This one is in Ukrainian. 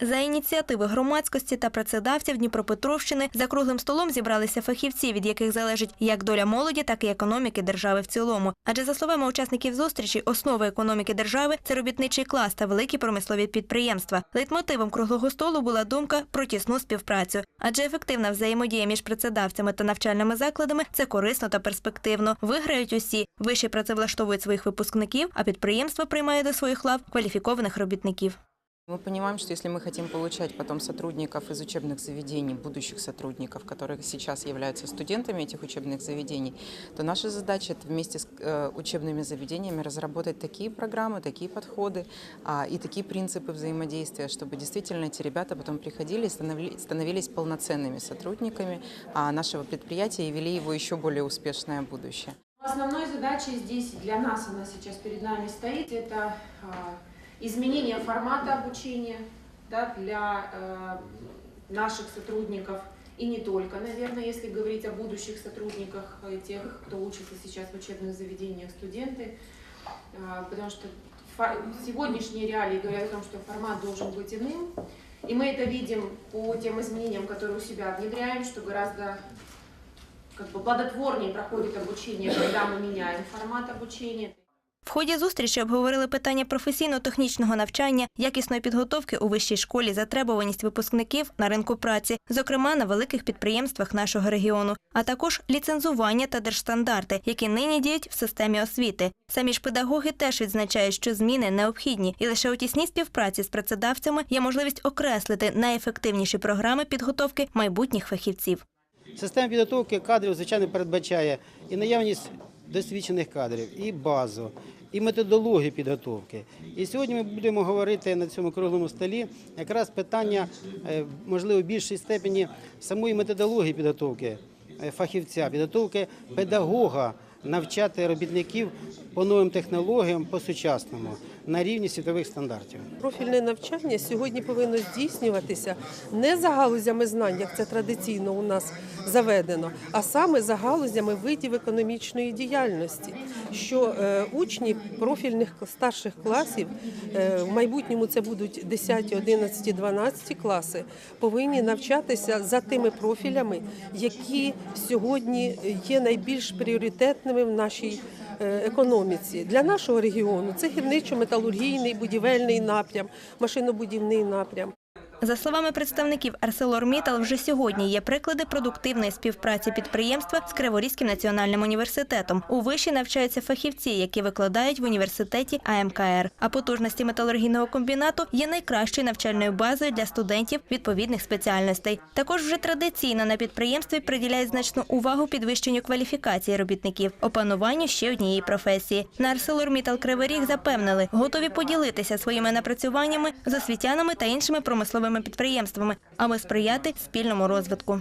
За ініціативи громадськості та працедавців Дніпропетровщини за круглим столом зібралися фахівці, від яких залежить як доля молоді, так і економіки держави в цілому. Адже за словами учасників зустрічі, основа економіки держави це робітничий клас та великі промислові підприємства. Лейтмотивом круглого столу була думка про тісну співпрацю, адже ефективна взаємодія між працедавцями та навчальними закладами це корисно та перспективно. Виграють усі. Виші працевлаштовують своїх випускників, а підприємство приймає до своїх лав кваліфікованих робітників. Мы понимаем, что если мы хотим получать потом сотрудников из учебных заведений, будущих сотрудников, которые сейчас являются студентами этих учебных заведений, то наша задача это вместе с э, учебными заведениями разработать такие программы, такие подходы а, и такие принципы взаимодействия, чтобы действительно эти ребята потом приходили и становили- становились полноценными сотрудниками а, нашего предприятия и вели его еще более успешное будущее. Основной задачей здесь для нас, она сейчас перед нами стоит, это а, изменение формата обучения да, для э, наших сотрудников. И не только, наверное, если говорить о будущих сотрудниках, э, тех, кто учится сейчас в учебных заведениях, студенты, А, потому что сегодняшние реалии говорят о том, что формат должен быть иным, и мы это видим по тем изменениям, которые у себя внедряем, что гораздо как бы плодотворнее проходит обучение, когда мы меняем формат обучения. В ході зустрічі обговорили питання професійно-технічного навчання, якісної підготовки у вищій школі, затребуваність випускників на ринку праці, зокрема на великих підприємствах нашого регіону, а також ліцензування та держстандарти, які нині діють в системі освіти. Самі ж педагоги теж відзначають, що зміни необхідні, і лише у тісній співпраці з працедавцями є можливість окреслити найефективніші програми підготовки майбутніх фахівців. Система підготовки кадрів, звичайно, передбачає і наявність досвідчених кадрів, і базу, і методологію підготовки. І сьогодні ми будемо говорити на цьому круглому столі якраз питання, е, можливо, в більшій степені самої методології підготовки е, фахівця, підготовки педагога, навчати робітників по новим технологіям, по сучасному на рівні світових стандартів. Профільне навчання сьогодні повинно здійснюватися не за галузями знань, як це традиційно у нас заведено, а саме за галузями видів економічної діяльності. Що е, учні профільних старших класів е, в майбутньому це будуть 10, 11, 12 класи, повинні навчатися за тими профілями, які сьогодні є найбільш пріоритетними в нашій е, економіці. Для нашого регіону це гірничо-металургійний, будівельний напрям, машинобудівний напрям. За словами представників ArcelorMittal, вже сьогодні є приклади продуктивної співпраці підприємства з Криворізьким національним університетом. У виші навчаються фахівці, які викладають в університеті АМКР. А потужності металургійного комбінату є найкращою навчальною базою для студентів відповідних спеціальностей. Також вже традиційно на підприємстві приділяють значну увагу підвищенню кваліфікації робітників, опануванню ще однієї професії. На ArcelorMittal Кривий Ріг запевнили, готові поділитися своїми напрацюваннями з освітянами та іншими промисловими підприємствами, аби сприяти спільному розвитку.